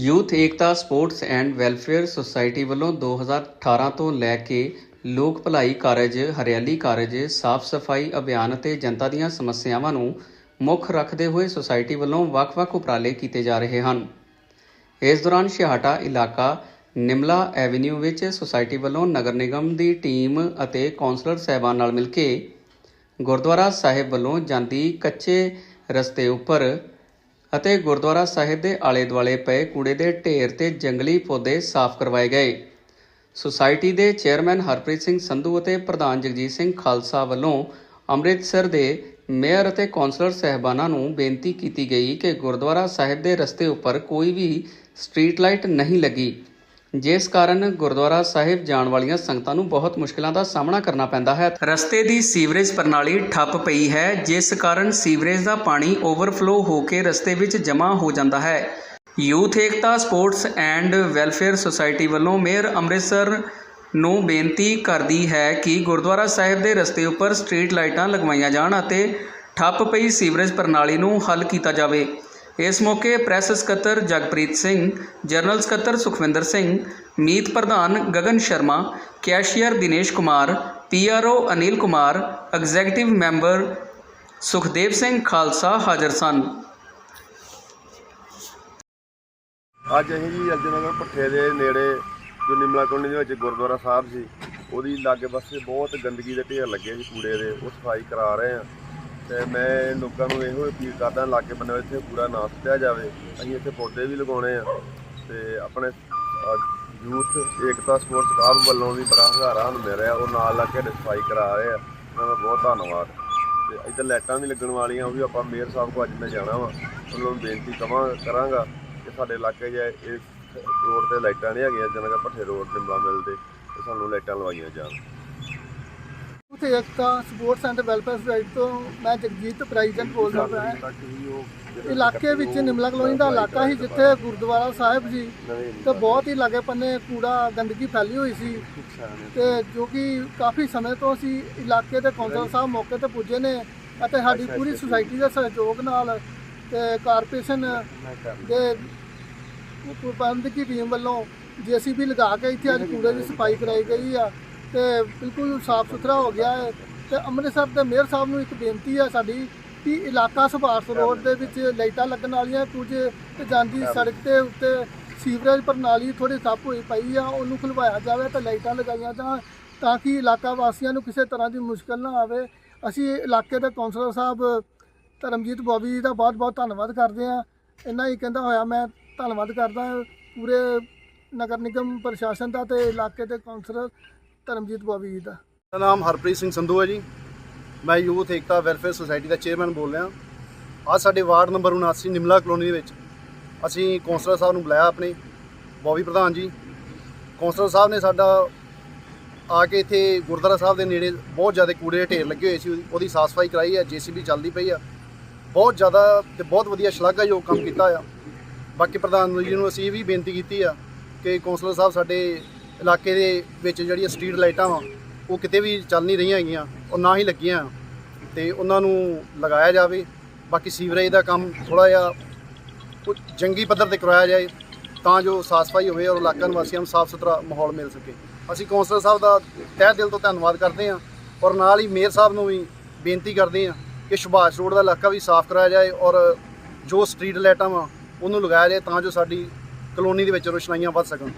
Youth Ekta sports and welfare society ਵੱਲੋਂ 2018 ਤੋਂ ਲੈ ਕੇ ਲੋਕ ਭਲਾਈ ਕਾਰਜ, ਹਰਿਆਲੀ ਕਾਰਜ, ਸਾਫ਼ ਸਫ਼ਾਈ ਅਭਿਆਨ ਅਤੇ ਜਨਤਾ ਦੀਆਂ ਸਮੱਸਿਆਵਾਂ ਨੂੰ ਮੁੱਖ ਰੱਖਦੇ ਹੋਏ ਸੁਸਾਇਟੀ ਵੱਲੋਂ ਵੱਖ-ਵੱਖ ਉਪਰਾਲੇ ਕੀਤੇ ਜਾ ਰਹੇ ਹਨ। ਇਸ ਦੌਰਾਨ ਸ਼ਿਹਾਟਾ ਇਲਾਕਾ ਨਿਮਲਾ ਐਵੀਨਿਊ ਵਿੱਚ ਸੁਸਾਇਟੀ ਵੱਲੋਂ ਨਗਰ ਨਿਗਮ ਦੀ ਟੀਮ ਅਤੇ ਕੌਂਸਲਰ ਸਹਿਬਾਨ ਨਾਲ ਮਿਲ ਕੇ ਗੁਰਦੁਆਰਾ ਸਾਹਿਬ ਵੱਲੋਂ ਜਾਂਦੀ ਕੱਚੇ ਰਸਤੇ ਉੱਪਰ ਅਤੇ ਗੁਰਦੁਆਰਾ ਸਾਹਿਬ ਦੇ ਆਲੇ ਦੁਆਲੇ ਪਏ ਕੂੜੇ ਦੇ ਢੇਰ ਤੇ ਜੰਗਲੀ ਪੌਦੇ ਸਾਫ਼ ਕਰਵਾਏ ਗਏ। ਸੁਸਾਇਟੀ ਦੇ ਚੇਅਰਮੈਨ ਹਰਪ੍ਰੀਤ ਸਿੰਘ ਸੰਧੂ ਅਤੇ ਪ੍ਰਧਾਨ ਜਗਜੀਤ ਸਿੰਘ ਖਾਲਸਾ ਵੱਲੋਂ ਅੰਮ੍ਰਿਤਸਰ ਦੇ ਮੇਅਰ ਅਤੇ ਕੌਂਸਲਰ ਸਹਿਬਾਨਾਂ ਨੂੰ ਬੇਨਤੀ ਕੀਤੀ ਗਈ ਕਿ ਗੁਰਦੁਆਰਾ ਸਾਹਿਬ ਦੇ ਰਸਤੇ ਉੱਪਰ ਕੋਈ ਵੀ ਸਟਰੀਟ ਲਾਈਟ ਨਹੀਂ ਲੱਗੀ। ਜਿਸ ਕਾਰਨ ਗੁਰਦੁਆਰਾ ਸਾਹਿਬ ਜਾਣ ਵਾਲੀਆਂ ਸੰਗਤਾਂ ਨੂੰ ਬਹੁਤ ਮੁਸ਼ਕਲਾਂ ਦਾ ਸਾਹਮਣਾ ਕਰਨਾ ਪੈਂਦਾ ਹੈ। ਰਸਤੇ ਦੀ ਸੀਵਰੇਜ ਪ੍ਰਣਾਲੀ ਠੱਪ ਪਈ ਹੈ, ਜਿਸ ਕਾਰਨ ਸੀਵਰੇਜ ਦਾ ਪਾਣੀ ਓਵਰਫਲੋ ਹੋ ਕੇ ਰਸਤੇ ਵਿੱਚ ਜਮ੍ਹਾਂ ਹੋ ਜਾਂਦਾ ਹੈ। Youth Ekta, sports and welfare society ਵੱਲੋਂ ਮੇਅਰ ਅੰਮ੍ਰਿਤਸਰ ਨੂੰ ਬੇਨਤੀ ਕਰਦੀ ਹੈ ਕਿ ਗੁਰਦੁਆਰਾ ਸਾਹਿਬ ਦੇ ਰਸਤੇ ਉੱਪਰ ਸਟਰੀਟ ਲਾਈਟਾਂ ਲਗਵਾਈਆਂ ਜਾਣ ਅਤੇ ਠੱਪ ਪਈ ਸੀਵਰੇਜ ਪ੍ਰਣਾਲੀ ਨੂੰ ਹੱਲ ਕੀਤਾ ਜਾਵੇ। ਇਸ ਮੌਕੇ ਪ੍ਰੈਸ ਸਕੱਤਰ ਜਗਪ੍ਰੀਤ ਸਿੰਘ, ਜਨਰਲ ਸਕੱਤਰ ਸੁਖਵਿੰਦਰ ਸਿੰਘ, ਮੀਤ ਪ੍ਰਧਾਨ Gagan Sharma, cashier Dinesh Kumar PRO Anil Kumar, executive member Sukhdev Singh Khalsa ਹਾਜ਼ਰ ਸਨ। ਅੱਜ ਅਸੀਂ ਜੀ ਅਰਜਨਗਰ ਭੱਠੇ ਦੇ ਨੇੜੇ ਜੋ ਨਿਮਲਾ ਕਲੋਨੀ ਦੇ ਵਿੱਚ ਗੁਰਦੁਆਰਾ ਸਾਹਿਬ ਸੀ, ਉਹਦੀ ਲਾਗੇ ਪਾਸੇ ਬਹੁਤ ਗੰਦਗੀ ਦੇ ਢੇਰ ਲੱਗੇ ਸੀ ਕੂੜੇ ਦੇ, ਉਹ ਸਫ਼ਾਈ ਕਰਾ ਰਹੇ ਆ ਤੇ ਮੈਂ ਲੋਕਾਂ ਨੂੰ ਇਹੋ ਅਪੀਲ ਕਰਦਾ ਲਾਗੇ ਬੰਨੇ ਇੱਥੇ ਕੂੜਾ ਨਾ ਸੁੱਟਿਆ ਜਾਵੇ। ਅਸੀਂ ਇੱਥੇ ਪੌਦੇ ਵੀ ਲਗਾਉਣੇ ਆ ਤੇ ਆਪਣੇ ਯੂਥ, ਏਕਤਾ ਸਪੋਰਟਸ ਕਲੱਬ ਵੱਲੋਂ ਵੀ ਬੜਾ ਹਜ਼ਾਰਾ ਮਿਲ ਰਿਹਾ। ਉਹ ਨਾਲ ਲੱਗ ਕੇ ਸਫ਼ਾਈ ਕਰਾ ਰਹੇ ਆ। ਉਹਨਾਂ ਦਾ ਬਹੁਤ ਧੰਨਵਾਦ। ਤੇ ਇੱਧਰ ਲਾਈਟਾਂ ਵੀ ਲੱਗਣ ਵਾਲੀਆਂ, ਉਹ ਵੀ ਆਪਾਂ ਮੇਅਰ ਸਾਹਿਬ ਕੋਲ ਅੱਜ ਮੈਂ ਜਾਣਾ ਵਾ। ਉਹਨਾਂ ਨੂੰ ਬੇਨਤੀ ਕਵਾਂ, ਕਰਾਂਗਾ ਕਿ ਸਾਡੇ ਇਲਾਕੇ 'ਚ ਇਹ ਰੋਡ ਤੇ ਲਾਈਟਾਂ ਨਹੀਂ ਹੈਗੀਆਂ ਜਨਗਾ ਭੱਠੇ ਰੋਡ ਤੇ ਬਾ ਮਿਲਦੇ ਤੇ ਸਾਨੂੰ ਲਾਈਟਾਂ ਲਵਾਈਆਂ ਜਾਣ। ਉੱਥੇ Ekta sports and welfare society ਤੋਂ ਮੈਂ ਜਗਜੀਤ ਪ੍ਰੈਜ਼ੀਡੈਂਟ ਬੋਲਦਾ ਪਿਆ ਹਾਂ। ਇਲਾਕੇ ਵਿੱਚ ਨਿਮਲਾ ਕਲੋਨੀ ਦਾ ਇਲਾਕਾ ਸੀ ਜਿੱਥੇ ਗੁਰਦੁਆਰਾ ਸਾਹਿਬ ਸੀ ਤੇ ਬਹੁਤ ਹੀ ਲਾਗੇ ਪੰਨੇ ਕੂੜਾ ਗੰਦਗੀ ਫੈਲੀ ਹੋਈ ਸੀ। ਤੇ ਜੋ ਕਿ ਕਾਫੀ ਸਮੇਂ ਤੋਂ ਅਸੀਂ ਇਲਾਕੇ ਦੇ ਕੌਂਸਲਰ ਸਾਹਿਬ ਮੌਕੇ ਤੇ ਪੁੱਜੇ ਨੇ ਅਤੇ ਸਾਡੀ ਪੂਰੀ ਸੁਸਾਇਟੀ ਦੇ ਸਹਿਯੋਗ ਨਾਲ ਤੇ ਕਾਰਪੋਰੇਸ਼ਨ ਦੇ ਪ੍ਰਬੰਧਕੀ ਟੀਮ ਵੱਲੋਂ ਜੀਸੀਬੀ ਲਗਾ ਕੇ ਇੱਥੇ ਅੱਜ ਕੂੜੇ ਦੀ ਸਫ਼ਾਈ ਕਰਾਈ ਗਈ ਆ। ਤੇ ਬਿਲਕੁਲ ਸਾਫ਼ ਸੁਥਰਾ ਹੋ ਗਿਆ ਹੈ। ਤੇ ਅੰਮ੍ਰਿਤਸਰ ਦੇ ਮੇਅਰ ਸਾਹਿਬ ਨੂੰ ਇੱਕ ਬੇਨਤੀ ਹੈ ਸਾਡੀ ਕਿ ਇਲਾਕਾ ਸੁਭਾਸ਼ ਰੋਡ ਦੇ ਵਿੱਚ ਲਾਈਟਾਂ ਲੱਗਣ ਵਾਲੀਆਂ ਕੁਝ ਤੇ ਜਾਂਦੀ ਸੜਕ ਦੇ ਉੱਤੇ ਸੀਵਰੇਜ ਪ੍ਰਣਾਲੀ ਥੋੜੀ ਠੱਪ ਹੋਈ ਪਈ ਆ ਉਹਨੂੰ ਖੁਲਵਾਇਆ ਜਾਵੇ ਤੇ ਲਾਈਟਾਂ ਲਗਾਈਆਂ ਜਾਣ ਤਾਂ ਕਿ ਇਲਾਕਾ ਵਾਸੀਆਂ ਨੂੰ ਕਿਸੇ ਤਰ੍ਹਾਂ ਦੀ ਮੁਸ਼ਕਲ ਨਾ ਆਵੇ। ਅਸੀਂ ਇਲਾਕੇ ਦੇ ਕੌਂਸਲਰ ਸਾਹਿਬ ਧਰਮਜੀਤ ਬੋਬੀ ਜੀ ਦਾ ਬਹੁਤ ਬਹੁਤ ਧੰਨਵਾਦ ਕਰਦੇ ਹਾਂ। ਇੰਨਾ ਹੀ ਕਹਿੰਦਾ ਹੋਇਆ ਮੈਂ ਧੰਨਵਾਦ ਕਰਦਾ ਪੂਰੇ ਨਗਰ ਨਿਗਮ ਪ੍ਰਸ਼ਾਸਨ ਦਾ ਤੇ ਇਲਾਕੇ ਦੇ ਕੌਂਸਲਰ ਧਰਮਜੀਤ ਬਾਬੀ ਜੀ ਦਾ। ਮੇਰਾ ਨਾਮ ਹਰਪ੍ਰੀਤ ਸਿੰਘ ਸੰਧੂ ਹੈ ਜੀ। ਮੈਂ ਯੂਥ ਏਕਤਾ ਵੈਲਫੇਅਰ ਸੁਸਾਇਟੀ ਦਾ ਚੇਅਰਮੈਨ ਬੋਲ ਰਿਹਾ। ਅੱਜ ਸਾਡੇ ਵਾਰਡ ਨੰਬਰ 79 ਨਿਮਲਾ ਕਲੋਨੀ ਦੇ ਵਿੱਚ ਅਸੀਂ ਕੌਂਸਲਰ ਸਾਹਿਬ ਨੂੰ ਬੁਲਾਇਆ ਆਪਣੇ। ਬੋਬੀ ਪ੍ਰਧਾਨ ਜੀ, ਕੌਂਸਲਰ ਸਾਹਿਬ ਨੇ ਸਾਡਾ ਆ ਕੇ ਇੱਥੇ ਗੁਰਦੁਆਰਾ ਸਾਹਿਬ ਦੇ ਨੇੜੇ ਬਹੁਤ ਜ਼ਿਆਦਾ ਕੂੜੇ ਦੇ ਢੇਰ ਲੱਗੇ ਹੋਏ ਸੀ। ਉਹਦੀ- ਉਹਦੀ ਸਾਫ਼ ਸਫ਼ਾਈ ਕਰਾਈ ਹੈ, ਜੀਸੀਬੀ ਚੱਲਦੀ ਪਈ ਆ। ਬਹੁਤ ਜ਼ਿਆਦਾ ਤੇ ਬਹੁਤ ਵਧੀਆ ਸ਼ਲਾਘਾਯੋਗ ਕੰਮ ਕੀਤਾ ਆ। ਬਾਕੀ ਪ੍ਰਧਾਨ ਜੀ ਨੂੰ ਅਸੀਂ ਇਹ ਵੀ ਬੇਨਤੀ ਕੀਤੀ ਆ ਕਿ ਕੌਂਸਲਰ ਸਾਹਿਬ ਸਾਡੇ ਇਲਾਕੇ ਦੇ ਵਿੱਚ ਜਿਹੜੀਆਂ ਸਟਰੀਟ ਲਾਈਟਾਂ ਵਾ, ਉਹ ਕਿਤੇ ਵੀ ਚੱਲ ਨਹੀਂ ਰਹੀਆਂ ਹੈਗੀਆਂ, ਉਹ ਨਾ ਹੀ ਲੱਗੀਆਂ। ਤੇ ਉਹਨਾਂ ਨੂੰ ਲਗਾਇਆ ਜਾਵੇ, ਬਾਕੀ ਸੀਵਰੇਜ ਦਾ ਕੰਮ ਥੋੜਾ ਜਿਹਾ ਕੁਝ ਜੰਗੀ ਪੱਧਰ ਤੇ ਕਰਾਇਆ ਜਾਏ, ਤਾਂ ਜੋ ਸਾਫ਼ ਸਫ਼ਾਈ ਹੋਵੇ ਔਰ ਇਲਾਕਾ ਨਿਵਾਸੀਆਂ ਨੂੰ ਸਾਫ਼ ਸੁਥਰਾ ਮਾਹੌਲ ਮਿਲ ਸਕੇ। ਅਸੀਂ ਕੌਂਸਲਰ ਸਾਹਿਬ ਦਾ ਤਹਿ ਦਿਲ ਤੋਂ ਧੰਨਵਾਦ ਕਰਦੇ ਹਾਂ ਔਰ ਨਾਲ ਹੀ ਮੇਅਰ ਸਾਹਿਬ ਨੂੰ ਵੀ ਬੇਨਤੀ ਕਰਦੇ ਹਾਂ ਕਿ ਸੁਭਾਸ਼ ਰੋਡ ਦਾ ਇਲਾਕਾ ਵੀ ਸਾਫ਼ ਕਰਾਇਆ ਜਾਏ ਔਰ ਜੋ ਸਟਰੀਟ ਲਾਈਟਾਂ ਵਾ, ਉਹਨੂੰ ਲਗਾਇਆ ਜਾਏ ਤਾਂ ਜੋ ਸਾਡੀ ਕਲੋਨੀ ਦੇ ਵਿੱਚ ਰੋਸ਼ਨਾਈਆਂ ਵੱਧ ਸਕਣ।